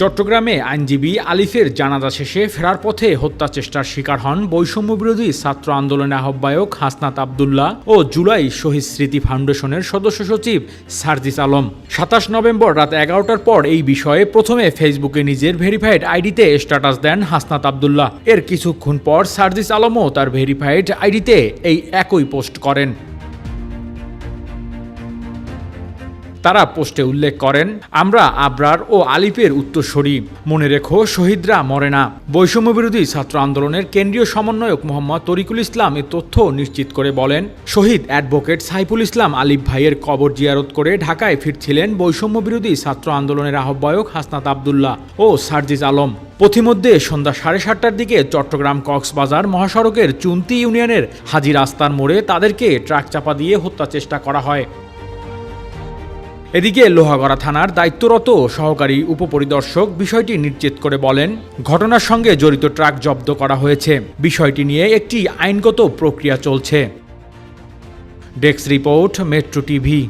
চট্টগ্রামে আইনজীবী আলিফের জানাজা শেষে ফেরার পথে হত্যা চেষ্টার শিকার হন বৈষম্য বিরোধী ছাত্র আন্দোলনের আহ্বায়ক হাসনাত আবদুল্লাহ ও জুলাই শহীদ স্মৃতি ফাউন্ডেশনের সদস্য সচিব সার্জিস আলম। সাতাশ নভেম্বর রাত এগারোটার পর এই বিষয়ে প্রথমে ফেসবুকে নিজের ভেরিফাইড আইডিতে স্ট্যাটাস দেন হাসনাত আবদুল্লাহ। এর কিছুক্ষণ পর সার্জিস আলমও তার ভেরিফাইড আইডিতে এই একই পোস্ট করেন। তারা পোস্টে উল্লেখ করেন, আমরা আবরার ও আলিফের উত্তরসূরি। মনে রেখো, শহীদরা মরে না। বৈষম্য বিরোধী ছাত্র আন্দোলনের কেন্দ্রীয় সমন্বয়ক মোহাম্মদ তরিকুল ইসলাম এ তথ্য নিশ্চিত করে বলেন, শহীদ অ্যাডভোকেট সাইফুল ইসলাম আলিফ ভাইয়ের কবর জিয়ারত করে ঢাকায় ফিরছিলেন বৈষম্য বিরোধী ছাত্র আন্দোলনের আহ্বায়ক হাসনাত আবদুল্লাহ ও সার্জিজ আলম। পথিমধ্যে সন্ধ্যা সাড়ে সাতটার দিকে চট্টগ্রাম কক্সবাজার মহাসড়কের চুন্তি ইউনিয়নের হাজি রাস্তার মোড়ে তাদেরকে ট্রাক চাপা দিয়ে হত্যা চেষ্টা করা হয়। এদিকে লোহাগড়া থানার দায়িত্বরত সহকারী উপপরিদর্শক বিষয়টি নিশ্চিত করে বলেন, ঘটনার সঙ্গে জড়িত ট্রাক জব্দ করা হয়েছে। বিষয়টি নিয়ে একটি আইনগত প্রক্রিয়া চলছে। Desk report, metro TV.